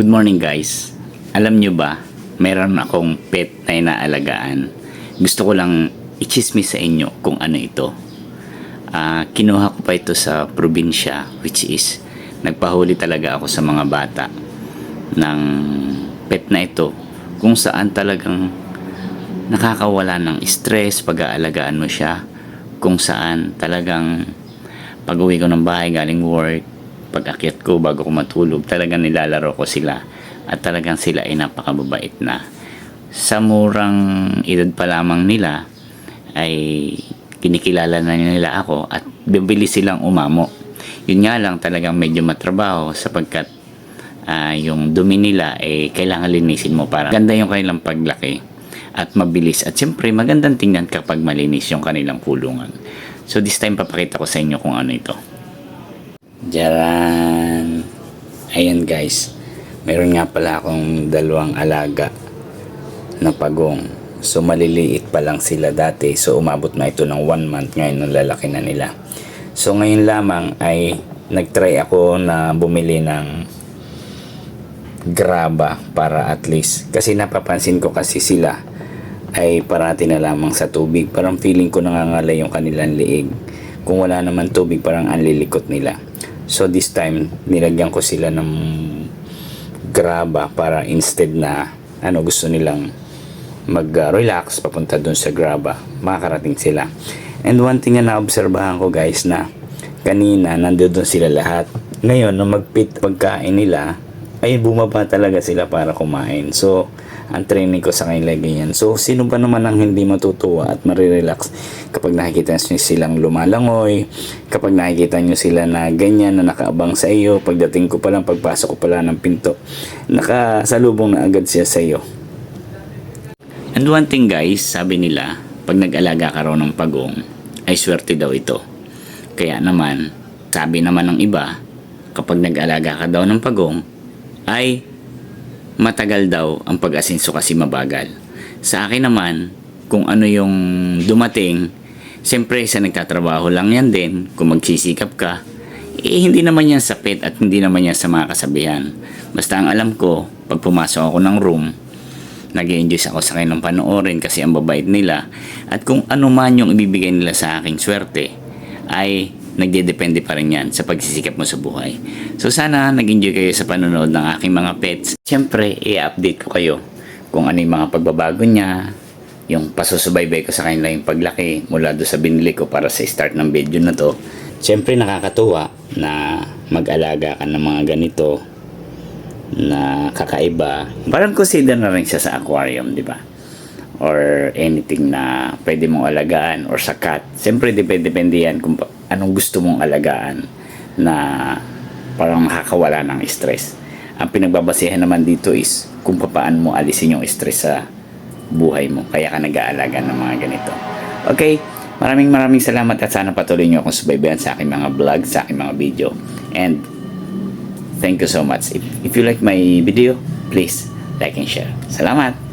Good morning guys. Alam nyo ba, meron akong pet na inaalagaan. Gusto ko lang ichismis sa inyo kung ano ito. Ah, kinuha ko pa ito sa probinsya which is nagpahuli talaga ako sa mga bata ng pet na ito kung saan talagang nakakawala ng stress pag-aalagaan mo siya kung saan talagang pag uwi ko ng bahay galing work pag akyat ko bago ko matulog talagang nilalaro ko sila at talagang sila ay napakababait na. Sa murang edad pa lamang nila ay kinikilala na nila ako at bibili silang umamo. Yun nga lang talagang medyo matrabaho sapagkat ah, yung dumi nila eh kailangan linisin mo para ganda yung kanilang paglaki at mabilis. At siyempre magandang tingnan kapag malinis yung kanilang kulungan. So this time papakita ko sa inyo kung ano ito Jaran. Ayan guys. Meron nga pala akong dalawang alaga na pagong. So maliliit pa lang sila dati. So umabot na ito ng one month ngayon nung lalaki na nila. So ngayon lamang ay nagtry ako na bumili ng graba para at least. Kasi napapansin ko kasi sila ay parati na lamang sa tubig. Parang feeling ko nangangalay yung kanilang liig. Kung wala naman tubig parang anlilikot nila so this time nilagyan ko sila ng graba para instead na ano gusto nilang mag-relax papunta dun sa graba makakarating sila. And one thing na naobserbahan ko guys na kanina nandoon sila lahat. Ngayon nung magpit pagkain nila ay bumaba talaga sila para kumain. So ang training ko sa kanila ganyan. So sino ba naman ang hindi matutuwa at marirelax kapag nakikita nyo silang lumalangoy kapag nakikita nyo sila na ganyan na nakaabang sa iyo pagdating ko pa lang pagpasok ko pala ng pinto nakasalubong na agad siya sa iyo? And one thing guys, sabi nila, pag nag-alaga ka raw ng pagong, ay swerte daw ito. Kaya naman, sabi naman ng iba, kapag nag-alaga ka daw ng pagong, ay matagal daw ang pag-asinso kasi mabagal. Sa akin naman, kung ano yung dumating, siyempre sa nagtatrabaho lang yan din, kung magsisikap ka, eh hindi naman yan sa pet at hindi naman yan sa mga kasabihan. Basta ang alam ko, pag pumasok ako ng room, nag enjoy ako sa kanilang panoorin kasi ang babait nila at kung ano man yung ibibigay nila sa aking swerte ay nagdedepende pa rin yan sa pagsisikap mo sa buhay. So sana nag-enjoy kayo sa panonood ng aking mga pets. Siyempre, i-update ko kayo kung ano yung mga pagbabago niya, yung pasusubaybay ko sa kanila yung paglaki mula do sa binili ko para sa start ng video na to. Siyempre nakakatuwa na mag-alaga ka ng mga ganito na kakaiba. Parang consider na rin siya sa aquarium, di ba? Or anything na pwede mong alagaan or sa cat. Siyempre, depende-depende yan kung anong gusto mong alagaan na parang makakawala ng stress. Ang pinagbabasehan naman dito is kung paano mo alisin yung stress sa buhay mo. Kaya ka nag-aalaga ng mga ganito. Okay, maraming maraming salamat at sana patuloy nyo akong subaybayan sa aking mga vlog, sa aking mga video. And Thank you so much. If, if you like my video, please like and share. Salamat!